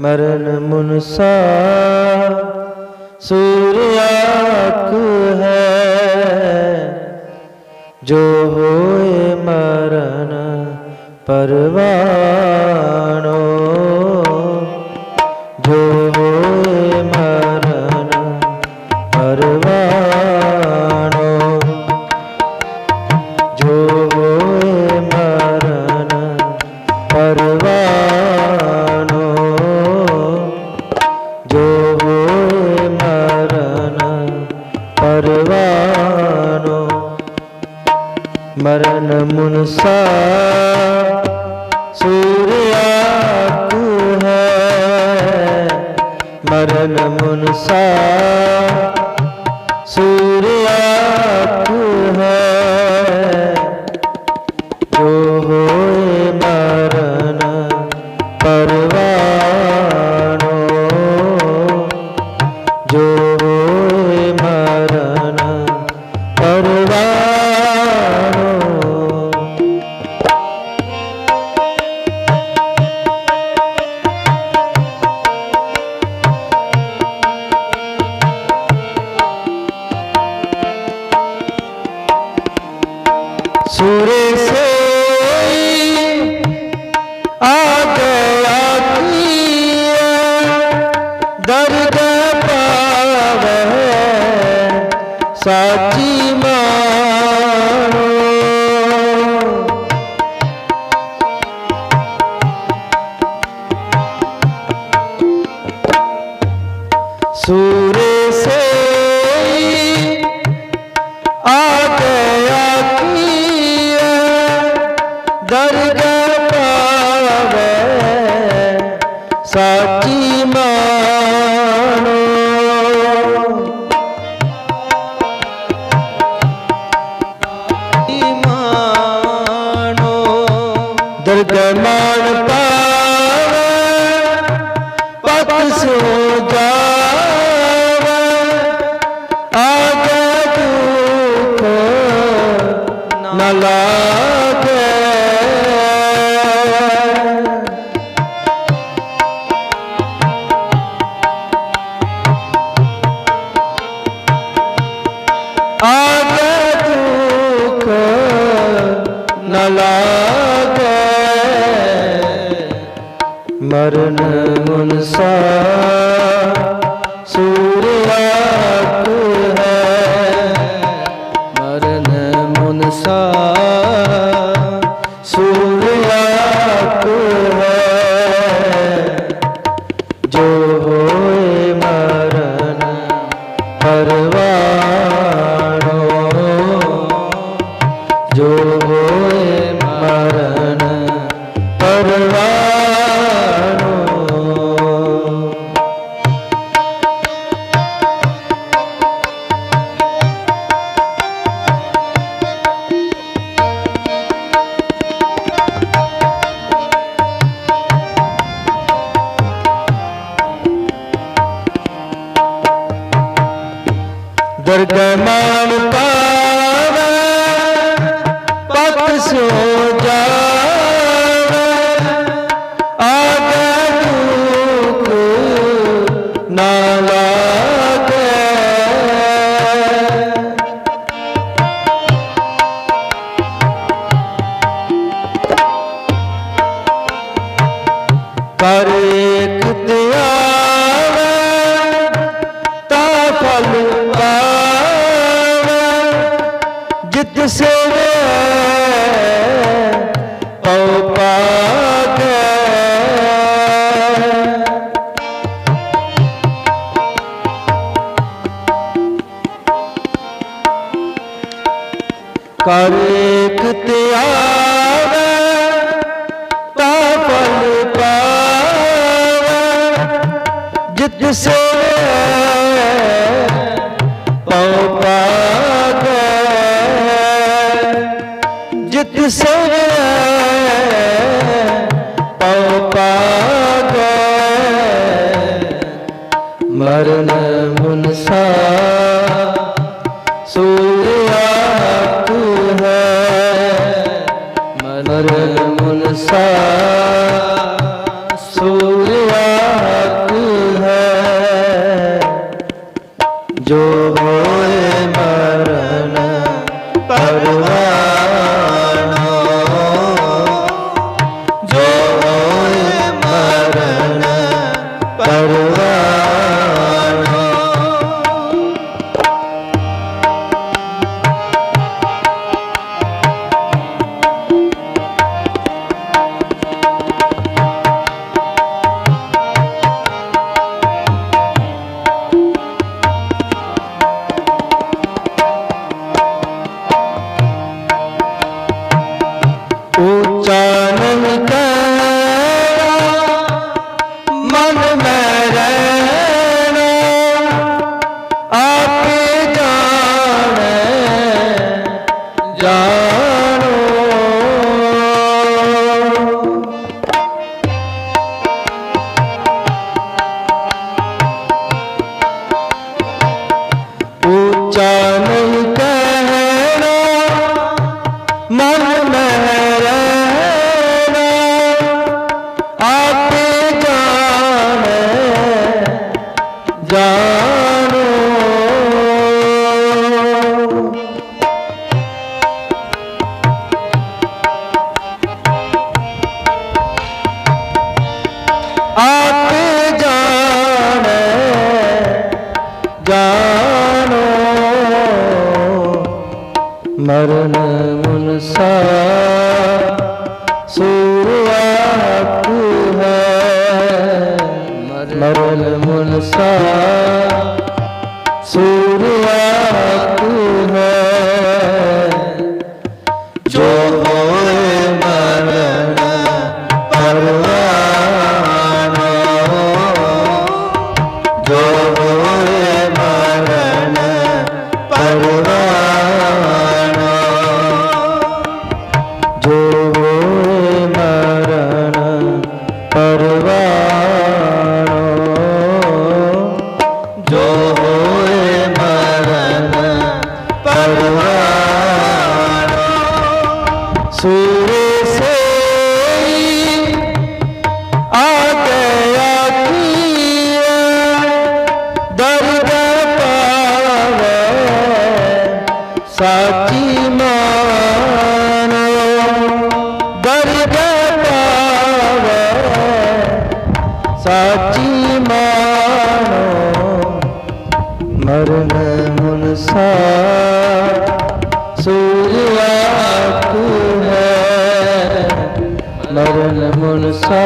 ਮਰਨ ਮੁਨਸਾ ਸੂਰਿਆਕ ਹੈ। ਜੋ ਹੋਏ ਮਰਨ ਪਰਵਾਣੋ ਜੋ ਮਰਨ ਮੁਨਸਾ ਸੂਰਿਆ ਤੂੰ ਹੈ। ਮਰਨ ਮੁਨਸਾ ਸੂਰਿਆ ਸੂਰੇ ਸੋਈ ਆ ਗਿਆ ਕੀਆ ਦਰਗਾਹ ਪਾਵੇ ਸਾਚੀ ਮਾਂ ਸਾਚੀ ਮਾਣੋ। ਦਰਜਮਾਨ ਪਾਵੇ ਪਤ ਸੋ ਜਾਵੇ। ਆਗੇ ਦੁਖ ਨਾ ਲਾਗੇ। ਲਾਗੇ ਮਰਨ ਮਨਸਾ ਸੂਰਿਆ दर्द ਕਰ ਇੱਕ ਤਿਆਵੇ ਤਾ ਫਲ ਪਾਵੇ। ਜਿਤ ਸੇਵੇ ਪਉ ਪਾਗੇ ਜਿਤ ਸੇਵੇ ਪਉ ਪਾਗੇ ਮਰਨ ਮੁਨਸਾ ਸੂਰਿਆਕ भोल मरण पर्वत 呀 ਕਰਨ ਮੁਨਸਾ ਸੂਆ ਹੈ ਮਰਨ ਮੁਨਸਾ। ਸਾਚੀ ਮਾਣੋ ਮਰਨ ਮੁਨਸਾ ਸੂਰਿਆ ਤੂ ਹੈ। ਮਰਨ ਮੁਨਸਾ